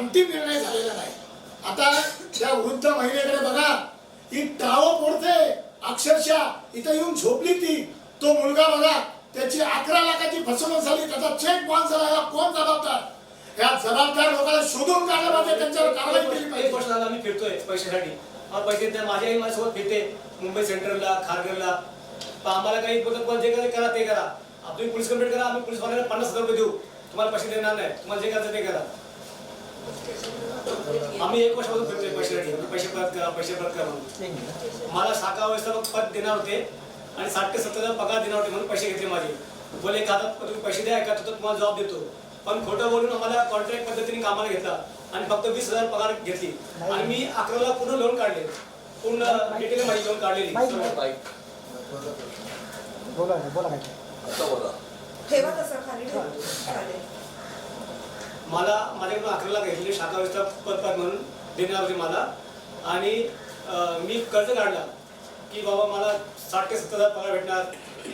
अंतिम निर्णय झालेला नाही. आता त्या वृद्ध महिलेकडे बघा ही टाळं फोडते. अक्षरशः इथं येऊन झोपली ती. तो मुलगा बघा त्याची अकरा लाखाची फसवणूक झाली त्याचा चेक बाउन्स झाला कोण जबाबदार? या जबाबदार लोकांना शोधून काढलं पाहिजे त्यांच्यावर कारवाई केली पाहिजे. वर्ष झालं आम्ही फिरतोय पैशासाठी. पैसे द्या माझी आई माझ्यासोबत फिरते. मुंबई सेंट्रलला खारघरला. पण आम्हाला काही बोलत पण जे काही करा ते करा. तुम्ही पोलीस कंप्लेंट करा आम्ही पोलीस वाल्याला पन्नास हजार रुपये देऊ. तुम्हाला पैसे देणार नाही. तुम्हाला जे करायचं ते करा. आम्ही एक वर्षापासून फिरतोय पैशासाठी पैसे परत करा पैसे परत करा म्हणून. मला शाखा व्यवस्थापक पद देणार होते आणि साठ ते सत्तर हजार पगार देणार होते म्हणून पैसे घेतले माझे. बोले एखादा तुम्ही पैसे द्या एका तर तुम्हाला जॉब देतो. पण खोटं बोलून आम्हाला कॉन्ट्रॅक्ट पद्धतीने कामाला घेतला आणि फक्त वीस हजार पगार घेतली. आणि मी अकराला पूर्ण लोन काढले. पूर्ण डिटेल माझी लोन काढलेली. बोला बोला काय ठेवा तसं खाली मला माझ्याकडून अकराला घेतले शाखा व्यवस्थापक पद म्हणून देणार होते मला. आणि मी कर्ज काढला की बाबा मला साठ ते सत्तर हजार पगार भेटणार.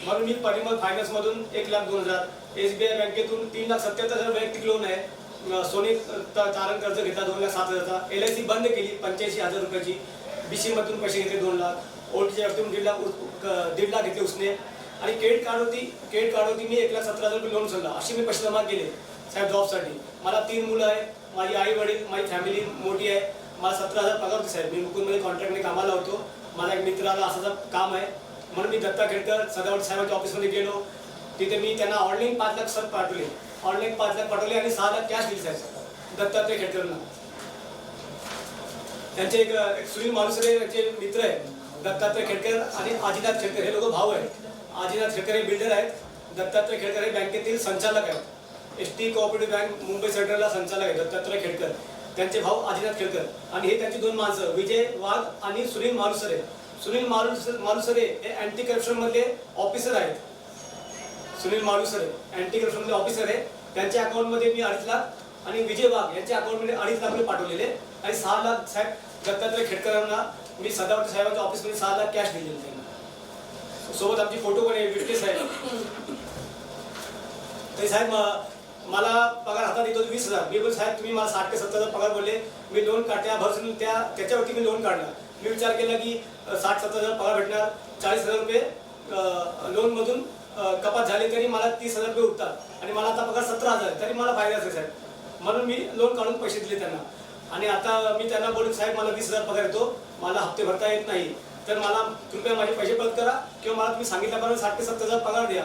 म्हणून मी परिमल फायनान्समधून एक लाख दोन हजार एस बी आय बँकेतून तीन लाख सत्याहत्तर हजार वैयक्तिक लोन आहे. सोने तारण कर्ज घेतला दोन लाख सात हजारचा. एल आय सी बंद केली पंच्याऐंशी हजार रुपयाची. बी सी मधून पैसे घेतले दोन लाख. ओटीच्या व्यक्तीतून दीड लाख दीड लाख घेतले उसने. आणि क्रेडिट कार्ड होती क्रेडिट कार्ड होती मी एक लाख सतरा हजार रुपये लोन सोडला असे मी पैसे जमा केले. साहेब जॉबसाठी मला तीन मुलं आहेत माझी आई वडील माझी फॅमिली मोठी आहे. मला सतरा हजार पगार होते साहेब. मी मुकुंदमध्ये कॉन्ट्रॅक्टने कामाला होतो. माझा एक मित्र आला असं काम आहे. म्हणून मी दत्ता खेडकर सदावट साहेबांच्या ऑफिसमध्ये गेलो. तिथे मी त्यांना ऑनलाईन पाच लाख सर पाठवले. ऑनलाईन पाच लाख पाठवले आणि सहा लाख कॅश दिली साहेब. दत्तात्रय खेडकरांना. त्यांचे एक एक सुनील मालुसरे यांचे मित्र आहेत दत्तात्रय खेडकर आणि आदिनाथ खेडकर. हे लोक भाऊ आहेत. आदिनाथ खेडकर हे बिल्डर आहेत. दत्तात्रय खेडकर हे बँकेतील संचालक आहेत. S T cooperative bank Mumbai सेंट्रलला संचालक आहेत दत्तात्रय खेडकर. त्यांचे भाऊ आदिनाथ खेडकर. आणि हे त्यांची दोन माणसं विजय वाघ आणि सुनील मालुसरे सुनील मालुस मालुसरे हे अँटी करप्शन मधले ऑफिसर आहेत. सुनील मालुसरे अँटी करप्शन मधले ऑफिसर आहे. त्यांच्या अकाउंटमध्ये मी अडीच लाख आणि विजय वाघ यांच्या अकाउंटमध्ये अडीच लाख रुपये पाठवलेले आणि सहा लाख साहेब दत्तात्रय खेडकरांना मी सदावट साहेबांच्या ऑफिसमध्ये सहा लाख कॅश दिलेले त्यांना. सोबत आमची फोटो पण आहे विटनेस आहे ते साहेब मला पगार हातात येतो वीस हजार. मी बोल साहेब तुम्ही मला साठ ते सत्तर हजार पगार बोलले. मी लोन काढल्या भरसून त्या त्याच्यावरती मी लोन काढला मी विचार केला की साठ सत्तर हजार पगार भेटणार. चाळीस हजार रुपये लोनमधून कपात झाली तरी मला तीस हजार रुपये उठतात आणि मला आता पगार सतरा हजार तरी मला फायदा असेल साहेब. म्हणून मी लोन काढून पैसे दिले त्यांना. आणि आता मी त्यांना बोलून साहेब मला वीस हजार पगार येतो. मला हप्ते भरता येत नाही. तर मला कृपया माझे पैसे परत करा किंवा मला तुम्ही सांगितल्याप्रमाणे साठ ते सत्तर हजार पगार द्या.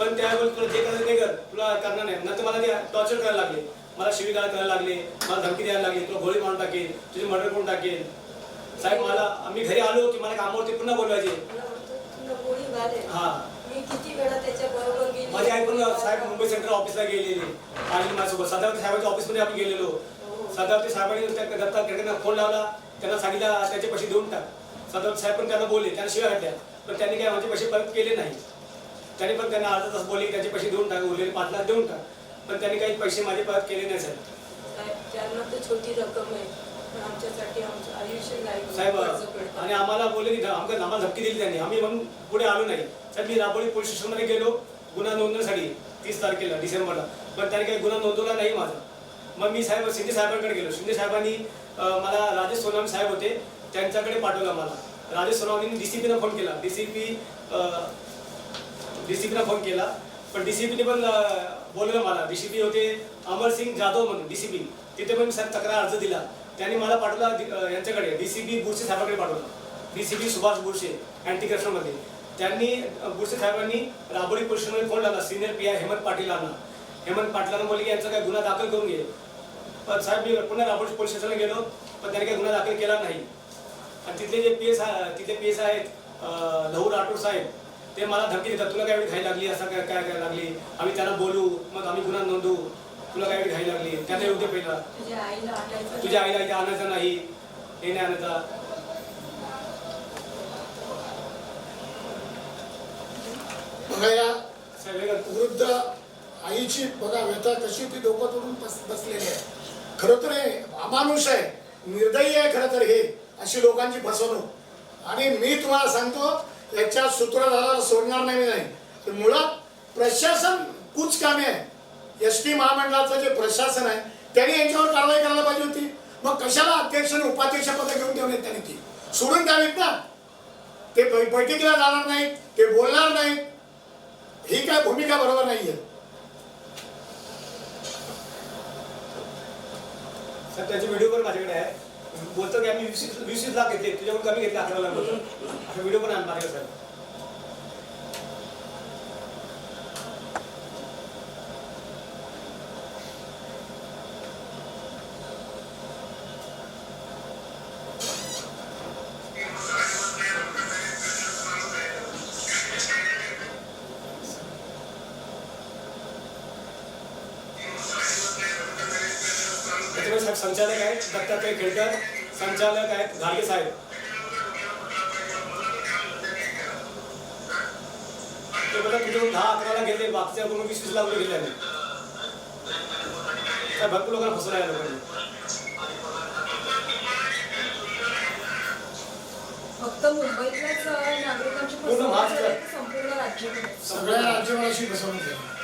पण त्यावेळी तुला जे करायचं ते कर. तुला करणार नाही. नंतर मला ते टॉर्चर करायला लागले. मला शिवीगाळ करायला लागले. मला धमकी द्यायला लागली. तुला गोळी मारून टाकेल तुझी मर्डर करून टाकेल साहेब मला आम्ही घरी आलो की मला कामावरती पुन्हा बोलवायचे. हा. माझी आई पण साहेब मुंबई सेंट्रल ऑफिसला गेलेली. आणि माझ्यासोबत सदावती साहेबांच्या ऑफिसमध्ये आम्ही गेलेलो. सदावती साहेबांनी त्या दत्ता खेडकरांना फोन लावला. त्यांना सांगितलं त्याचे पैसे देऊन टाक. सदावती साहेब पण त्यांना बोलले. त्यांना शिवाय घातल्या. पण त्यांनी काय माझे पैसे परत केले नाही त्यांनी पण त्यांना अर्धा तास बोलले त्याचे पैसे देऊन टाक उरलेले पाच लाख देऊन टाक. पण त्यांनी काही पैसे माझे परत केले नाही साहेब. त्यांना तर छोटी रक्कम आहे पण आमच्यासाठी आमचं आयुष्य नाही. साहेब. आणि आम्हाला बोलले की आमच्या आम्हाला धमकी दिली त्यांनी. आम्ही म्हणून पुढे आलो नाही. साहेब मी राबोली पोलीस स्टेशनमध्ये गेलो गुन्हा नोंदवण्यासाठी तीस तारखेला डिसेंबरला. पण त्यांनी काही गुन्हा नोंदवला नाही माझा. मग मी साहेब शिंदे साहेबांकडे गेलो. शिंदे साहेबांनी मला राजेश सोनवणे साहेब होते त्यांच्याकडे पाठवलं मला. राजेश सोनवणेंनी डीसीपीनं फोन केला. डीसीपी डीसीपीला फोन केला. पण डीसीपीने पण बोललं मला. डीसीपी होते अमरसिंग जाधव म्हणून डीसीपी तिथे पण मी साहेब तक्रार अर्ज दिला. त्यांनी मला पाठवला यांच्याकडे. डीसीपी बुरशे साहेबाकडे पाठवला. डीसीपी सुभाष बुरशे अँटी करप्शनमध्ये त्यांनी बुरशे साहेबांनी राबोडी पोलिसमध्ये फोन लावला. सिनियर पी आय हेमंत पाटीलांना. हेमंत पाटलांना बोलले की यांचा काय गुन्हा दाखल करून घे. पण साहेब मी पुन्हा राबोडी पोलीस स्टेशनला गेलो पण त्यांनी काही गुन्हा दाखल केला नाही. आणि तिथले जे पी एस तिथले पी एस आहेत अं, लहू राठोड साहेब ते मला धमकी देतात तुला काय एवढी घाई लागली? असं काय काय काय लागली? आम्ही त्यांना बोलू मग आम्ही गुन्हा नोंदवू. तुला काय एवढी घाई लागली? त्यांना येऊ दे पहिला. तुझ्या आईला इथे आणायचं नाही. हे नाही आणायचा. वृद्ध आईची बघा व्यथा कशी ती डोकं तोडून बस बसलेली आहे. खरं तर हे अमानुष आहे. निर्दयी आहे खरं तर हे अशी लोकांची फसवणूक. आणि मी तुम्हाला सांगतो याच्या सूत्रधाराला सोडणार नाही नाही. तर मुळात प्रशासन कुच कामे आहे. एस टी महामंडळाचं जे प्रशासन आहे त्यांनी यांच्यावर कारवाई करायला पाहिजे होती. मग कशाला अध्यक्ष आणि उपाध्यक्ष पद घेऊन ठेवलेत त्यांनी ती? सोडून द्यावीत ना. ते बैठकीला जाणार नाहीत ते बोलणार नाहीत. ही काय भूमिका बरोबर नाहीये. सर त्याचे व्हिडिओ पण माझ्याकडे आहे. बोलतो की आम्ही वीस वीस वीस लाख घेतले तुझ्याकडून कमी घेतले अकरा लाख बोलतो. असे व्हिडिओ पण आहे साहेब. संचालक आहेत दत्तात्रय खेळकर संचालक आहेत घाडगे साहेब. ते तुझ्याकडून दहा अकराला घेतले बाकीच्या कडून वीस वीस लाख रुपये आम्ही. काय भरपूर लोकांना फसवलं आहे लोकांनी. फक्त मुंबईतल्याच नागरिकांची पूर्ण महाराष्ट्र. झाली संपूर्ण राज्यामध्ये सगळ्या राज्यभराशी फसवणूक झाली.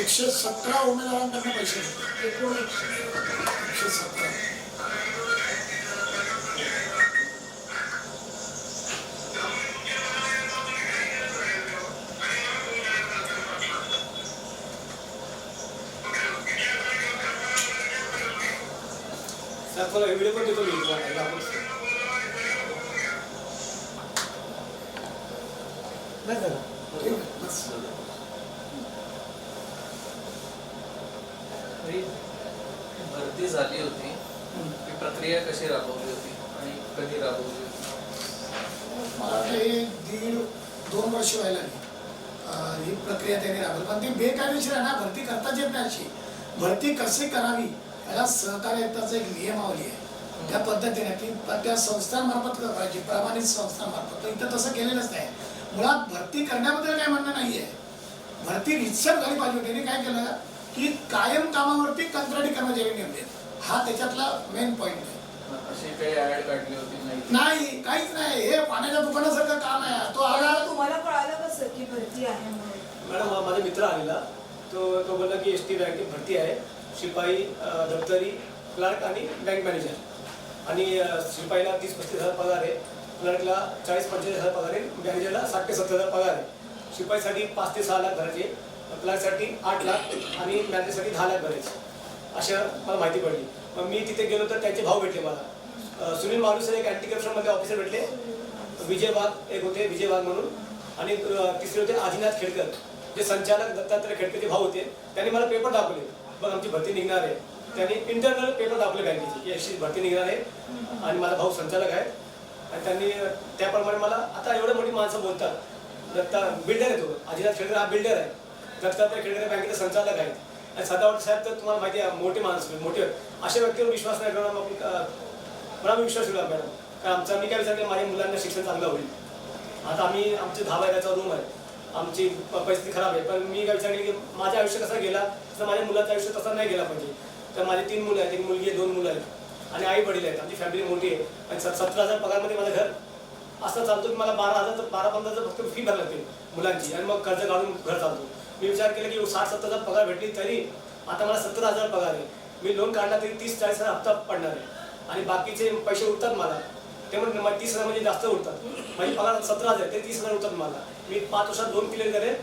एकशे सतरा उमेदवारांकडनं पैसे एकशे एकशे सतरा व्हिडिओ पण देतो मी. नाही झालं. ठीक आहे, बस. ही भरती झाली होती. ती प्रक्रिया कशी राबवली होती आणि कधी राबवली होती? मला वाटतं हे दीड दोन वर्ष व्हायला लागली. ही प्रक्रिया त्यांनी राबवली. पण ती बेकायदेशीर आहे ना. भरती करताच येत नाही अशी. भरती कशी करावी? याला सहकार्य आयुक्ताचा एक नियमावली आहे. त्या पद्धतीने ती त्या संस्थांमार्फत करायची. प्रमाणित संस्थांमार्फत. तर इथं तसं केलेलंच नाही. मुळात भरती करण्याबद्दल काय म्हणणं नाही आहे. भरती रितसर झाली पाहिजे होती. त्यांनी काय केलं? की कायम कामावरती कंत्राटी कर्मचारी नेमले. हा त्याच्यातला मेन पॉईंट आहे. अशी काही ऍड काढली होती नाही. नाही काहीच नाही. हे पाण्याच्या दुकानासारखं काम आहे. तो आला मला तुम्हाला कळालं कसं की भरती आहे मॅडम माझा मित्र आलेला. तो तो बोलला की एस टी बँकेत भरती आहे. शिपाई दप्तरी क्लार्क आणि बँक मॅनेजर. आणि शिपाईला तीस पस्तीस हजार पगार आहे. क्लर्कला चाळीस पंचेचाळीस हजार पगार आहे. मॅनेजरला साठ ते सत्तर हजार पगार आहे. शिपाईसाठी पाच ते सहा लाख भरायचे. क्लर्कसाठी आठ लाख आणि मॅनेजरसाठी दहा लाख भरायचे. अशा मला माहिती पडली. मग मी तिथे गेलो तर त्यांचे भाव भेटले मला. सुनील मालुसरे एक अँटी करप्शनमध्ये ऑफिसर भेटले. विजय वाघ एक होते विजय वाघ म्हणून. आणि तिसरे होते आदिनाथ खेडकर. जे संचालक दत्तात्रय खेडकरचे भाऊ होते. त्यांनी मला पेपर दाखवले. मग आमची भरती निघणार आहे. त्यांनी इंटरनल पेपर दाखवले बँकेची की अशी भरती निघणार आहे. आणि माझा भाऊ संचालक आहे. आणि त्यांनी त्याप्रमाणे मला आता एवढं मोठी माणसं बोलतात. दत्ता बिल्डर आहे तो. आदिनाथ खेडकर हा बिल्डर आहे. दत्तात्रय खेडकर बँकेचे संचालक आहेत. आणि सदावट साहेब तर तुम्हाला माहिती आहे मोठे माणूस मोठे. अशा व्यक्तीवर विश्वास नाही करणार मग पण आम्ही विश्वास ठेवला मॅडम. कारण आमचा मी काय विचार केला माझ्या मुलांना शिक्षण चांगलं होईल. आता आम्ही आमचे दहा बायकाचा रूम आहे. आमची प- परिस्थिती खराब आहे. पण मी काय विचार केली की माझं आयुष्य कसा गेला? तसं माझ्या मुलाचं आयुष्य तसं नाही गेला पाहिजे. तर माझे तीन मुलं आहेत एक मुलगी आहे दोन मुलं आहेत. आणि आई वडील आहेत. आमची फॅमिली मोठी आहे. आणि स- सतरा हजार पगारमध्ये माझं घर. असं चालतो की मला बारा हजार बारा पंधरा हजार फक्त फी भरायला लागते मुलांची. आणि मग कर्ज काढून घर चालतो. मी विचार केला की साठ सत्तर हजार पगार भेटली तरी आता मला सत्तर हजार पगार आहे. मी लोन काढला तरी तीस चाळीस हजार हप्ता पडणार आहे. आणि बाकीचे पैसे उरतात मला. ते म्हणजे तीस हजार म्हणजे जास्त उरतात. माझी पगार सतरा हजार ते तीस हजार उरतात मला. मी पाच वर्षात दोन क्लिअर करेन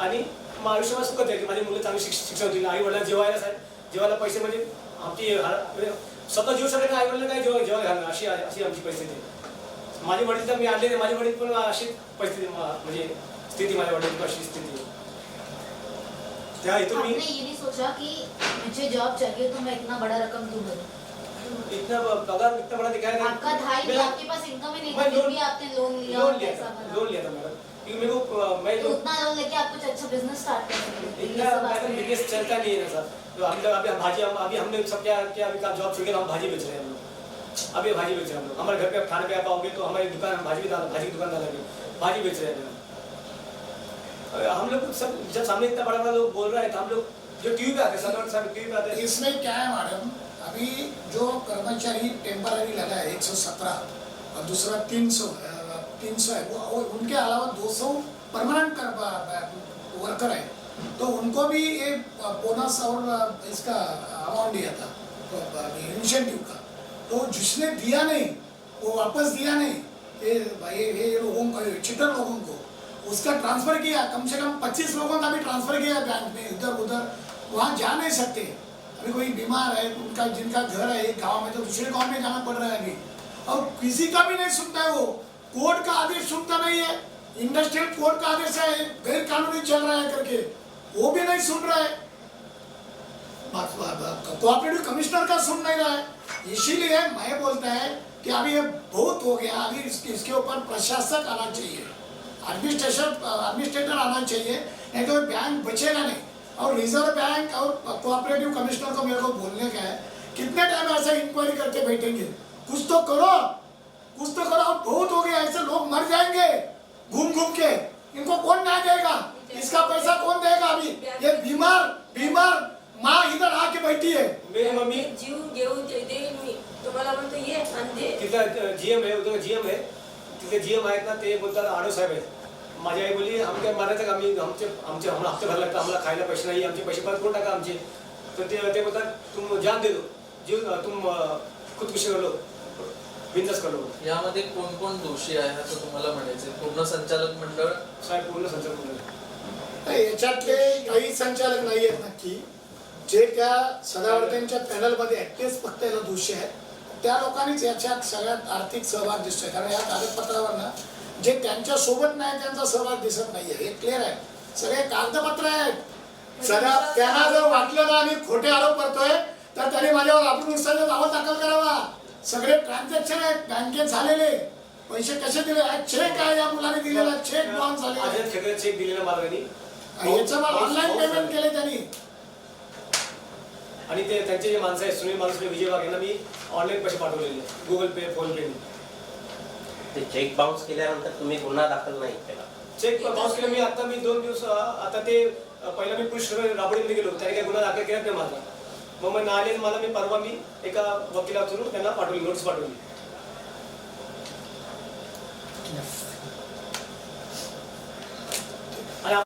आणि मग आयुष्यभर सुखत आहे की माझी मुलं चांगली शिक्ष शिक्षण होतील. आई वडिला जेवायला साहेब जेवायला पैसे म्हणजे आमची म्हणजे स्वतः जेवू शकत नाही आई वडिला काय जेव्हा जेव्हा घालणार? अशी अशी आमची परिस्थिती माझे वडील तर मी आणले माझे वडील पण अशी परिस्थिती म्हणजे स्थिती माझ्या वडिलांची अशी स्थिती हेतून मी आपने ये नहीं सोचा कि मुझे जॉब चाहिए तो मैं इतना बड़ा रकम क्यों भरूं इतना पगार इतना बड़ा दिखाया नहीं आपका ढाई लाख के पास इनकम ही नहीं था फिर भी आपने लोन लिया लोन लिया था लोन लिया था मैडम। क्योंकि मेरे को मैं तो उतना लोन लेके आप कुछ अच्छा बिजनेस स्टार्ट कर सकते थे। इतना मैडम बिजनेस चलता नहीं है ना सर। तो हम लोग अभी भाजी हम अभी हमने सब क्या क्या अभी का जॉब छूट गया हम भाजी बेच रहे हैं हम लोग। अभी भाजी बेच रहे हैं हम लोग। हमारे घर पे खाने पे आप आओगे तो हमारी दुकान भाजी भाजी की दुकान डालेंगे भाजी बेच रहे हैं हम लोग सब जब सामने इतना बड़ा बड़ा लोग बोल रहे हैं तो हम लोग जो टीवी पे आते हैं सर सर टीवी पे आते हैं। इसमें क्या है मैडम अभी जो कर्मचारी टेंपररी लगा है एक सौ सत्रह और दूसरा तीन सौ तीन सौ है वो वो उनके अलावा दो सौ परमानेंट वर्कर है। तो उनको भी ये बोनस और इसका अमाउंट दिया था तो इंसेंटिव का। तो जिसने दिया नहीं वो वापस दिया नहीं ये ये, ये लोगों को चिटर लोगों को उसका ट्रांसफ़र किया, कम से कम 25 लोगों का भी ट्रांसफ़र किया बैंक में इधर उधर वहाँ जा नहीं सकते। अभी कोई बीमार है, उनका, जिनका घर है, एक गाँव में तो दूसरे गाँव में जाना पड़ रहा है अभी। और किसी का भी नहीं सुनता है वो। कोर्ट का आदेश सुनता नहीं है। इंडस्ट्रियल कोर्ट का आदेश है गैर कानूनी चल रहा है करके। वो भी नहीं सुन रहा है। कोऑपरेटिव कमिश्नर का सुन नहीं रहा है। इसीलिए मैं बोलता है कि अभी ये बहुत हो गया, अभी इसके ऊपर प्रशासक आना चाहिए। एडमिनिस्ट्रेशन एडमिनिस्ट्रेटर आना चाहिए नहीं तो बैंक बचेगा नहीं। और रिज़र्व बैंक और कोऑपरेटिव कमिश्नर को मेरे को बोलने का है कितने टाइम ऐसे इंक्वायरी करके बैठेंगे? कुछ तो करो कुछ तो करो अब बहुत हो गया ऐसे लोग मर जाएँगे घूम घूम के। इनको कौन न्याय देगा? इसका पैसा कौन देगा अभी? ये बीमार बीमार माँ इधर आके बैठी है। मेरी मम्मी। जीव घेऊन ते- मी तुम्हाला म्हणतो ये तिथं जीएम आहे उद्या जीएम आहे तिथे जीएम आहेत ना ते बोलतात आडो साहेब आहेत माझी आई बोलली आम्ही काय मारायचं का? आम्ही आमचे आमचे आम्हाला हप्ते भरायला लागतात आम्हाला खायला पैसे नाही आमचे पैसे परत कोण टाका आमचे? तर ते ते बोलतात तुम जान दे दो जीव तुम खुदकुशी कर लो बिंदास कर लो. यामध्ये कोण कोण दोषी आहे असं तुम्हाला म्हणायचं पूर्ण संचालक मंडळ? साहेब पूर्ण संचालक नाही, याच्यातले काही संचालक नाही आहेत नक्की. जे त्या सदावर्त्यांच्या पॅनलमध्ये आहेत तेच फक्त याला दोषी आहेत. त्या लोकांनीच याच्यात सगळ्यात आर्थिक सहभाग दिसतोय. कारण या कागदपत्रावर ना जे त्यांच्यासोबत नाही त्यांचा सहभाग दिसत नाहीये. हे क्लिअर आहे. सगळे कागदपत्र आहेत. सगळ्या त्यांना जर वाटलं ना आम्ही खोटे आरोप करतोय तर त्यांनी माझ्यावर आपण नुसतं दावा दाखल करावा. सगळे ट्रान्झॅक्शन आहेत. बँकेत झालेले. पैसे कसे दिले? चेक आहे या मुलाने दिलेला. चेक बॉन्ड झालेला. खेकडे चेक दिलेला मालकांनी. याचं मला ऑनलाईन पेमेंट केले त्यांनी आणि ते त्यांचे जे माणसं आहेत सुनील माणसं विजय वाघ यांना मी ऑनलाईन पैसे पाठवलेले गुगल पे फोन पे ते चेक बाउन्स केल्यानंतर तुम्ही गुन्हा दाखल नाही केला. चेक बाउन्स केलं मी आता मी दोन दिवस आता ते पहिला मी पुलिस राबडीमध्ये गेलो त्याने काही गुन्हा दाखल केला नाही माझा. मग मग आले मला मी परवा मी एका वकिला थ्रू त्यांना पाठवली नोटीस पाठवली.